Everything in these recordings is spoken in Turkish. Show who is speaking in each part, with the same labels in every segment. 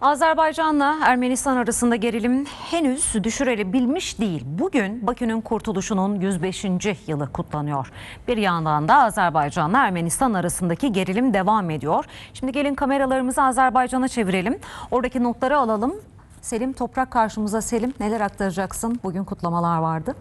Speaker 1: Azerbaycan'la Ermenistan arasında gerilim henüz düşürülebilmiş değil. Bugün Bakü'nün kurtuluşunun 105. yılı kutlanıyor. Bir yandan da Azerbaycan'la Ermenistan arasındaki gerilim devam ediyor. Şimdi gelin kameralarımızı Azerbaycan'a çevirelim. Oradaki notları alalım. Selim Toprak karşımıza. Selim neler aktaracaksın? Bugün kutlamalar vardı.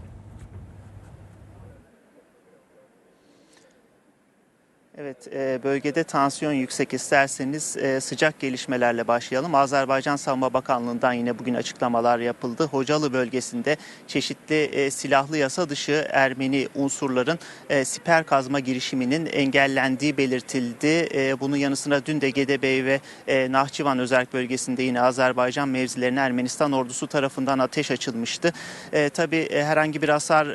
Speaker 2: Evet, e, bölgede tansiyon yüksek isterseniz e, sıcak gelişmelerle başlayalım. Azerbaycan Savunma Bakanlığı'ndan yine bugün açıklamalar yapıldı. Hocalı bölgesinde çeşitli e, silahlı yasa dışı Ermeni unsurların siper kazma girişiminin engellendiği belirtildi. Bunun yanı sıra dün de Gedebey ve e, Nahçıvan özerk bölgesinde yine Azerbaycan mevzilerine Ermenistan ordusu tarafından ateş açılmıştı. E, tabii herhangi bir hasar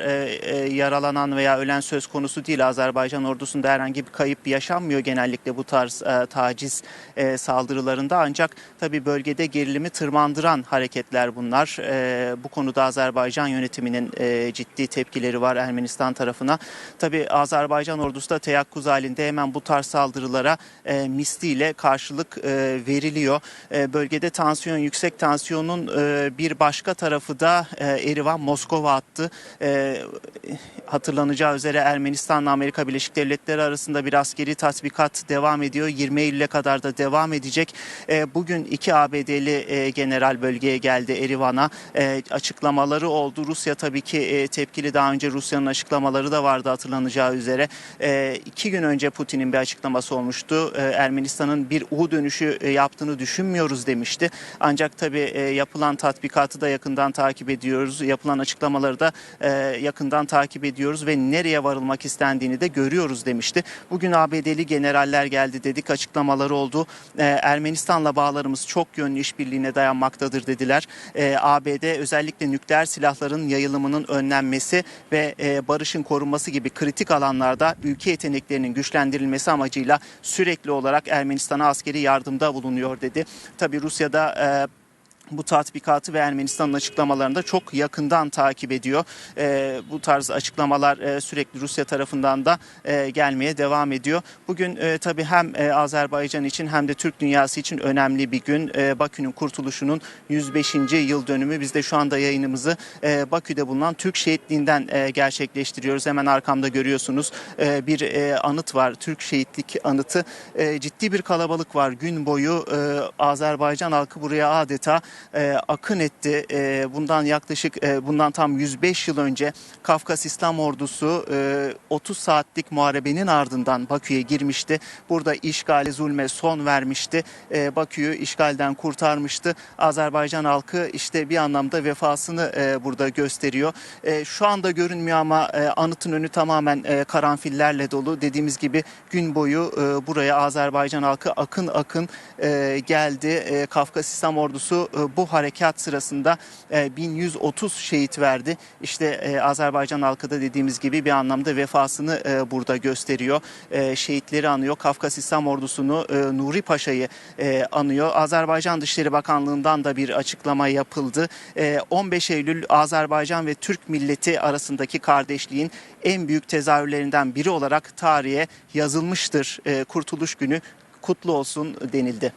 Speaker 2: yaralanan veya ölen söz konusu değil. Azerbaycan ordusunda herhangi bir kayıp yaşanmıyor genellikle bu tarz e, taciz e, saldırılarında. Ancak tabii bölgede gerilimi tırmandıran hareketler bunlar. E, bu konuda Azerbaycan yönetiminin e, ciddi tepkileri var Ermenistan tarafına. Tabii Azerbaycan ordusu da teyakkuz halinde hemen bu tarz saldırılara e, misliyle karşılık e, veriliyor. E, bölgede tansiyon yüksek tansiyonun e, bir başka tarafı da e, Erivan Moskova attı. E, hatırlanacağı üzere Ermenistan'la Amerika Birleşik Devletleri arasında bir askeri tatbikat devam ediyor. 20 Eylül'e kadar da devam edecek. E, bugün iki ABD'li e, general bölgeye geldi Erivan'a. E, açıklamaları oldu. Rusya tabii ki e, tepkili. Daha önce Rusya'nın açıklamaları da vardı hatırlanacağı üzere. E, iki gün önce Putin'in bir açıklaması olmuştu. E, Ermenistan'ın bir U dönüşü e, yaptığını düşünmüyoruz demişti. Ancak tabii e, yapılan tatbikatı da yakından takip ediyoruz. Yapılan açıklamaları da e, yakından takip ediyoruz ve nereye varılmak istendiğini de görüyoruz demişti. Bugün ABD'li generaller geldi dedik açıklamaları oldu. E, Ermenistan'la bağlarımız çok yönlü işbirliğine dayanmaktadır dediler. E, ABD özellikle nükleer silahların yayılımının önlenmesi ve e, barışın korunması gibi kritik alanlarda ülke yeteneklerinin güçlendirilmesi amacıyla sürekli olarak Ermenistan'a askeri yardımda bulunuyor dedi. Tabii Rusya'da e, bu tatbikatı ve Ermenistan'ın açıklamalarını da çok yakından takip ediyor. Ee, bu tarz açıklamalar e, sürekli Rusya tarafından da e, gelmeye devam ediyor. Bugün e, tabii hem e, Azerbaycan için hem de Türk dünyası için önemli bir gün. E, Bakü'nün kurtuluşunun 105. yıl dönümü. Biz de şu anda yayınımızı e, Bakü'de bulunan Türk şehitliğinden e, gerçekleştiriyoruz. Hemen arkamda görüyorsunuz e, bir e, anıt var. Türk şehitlik anıtı. E, ciddi bir kalabalık var. Gün boyu e, Azerbaycan halkı buraya adeta e, akın etti. E, bundan yaklaşık e, bundan tam 105 yıl önce Kafkas İslam Ordusu e, 30 saatlik muharebenin ardından Bakü'ye girmişti. Burada işgale zulme son vermişti. E, Bakü'yü işgalden kurtarmıştı. Azerbaycan halkı işte bir anlamda vefasını e, burada gösteriyor. E, şu anda görünmüyor ama e, anıtın önü tamamen e, karanfillerle dolu. Dediğimiz gibi gün boyu e, buraya Azerbaycan halkı akın akın e, geldi. E, Kafkas İslam Ordusu e, bu harekat sırasında e, 1130 şehit verdi. İşte e, Azerbaycan halkı da dediğimiz gibi bir anlamda vefasını e, burada gösteriyor. E, şehitleri anıyor. Kafkas İslam Ordusu'nu e, Nuri Paşa'yı e, anıyor. Azerbaycan Dışişleri Bakanlığı'ndan da bir açıklama yapıldı. E, 15 Eylül Azerbaycan ve Türk milleti arasındaki kardeşliğin en büyük tezahürlerinden biri olarak tarihe yazılmıştır. E, Kurtuluş günü kutlu olsun denildi.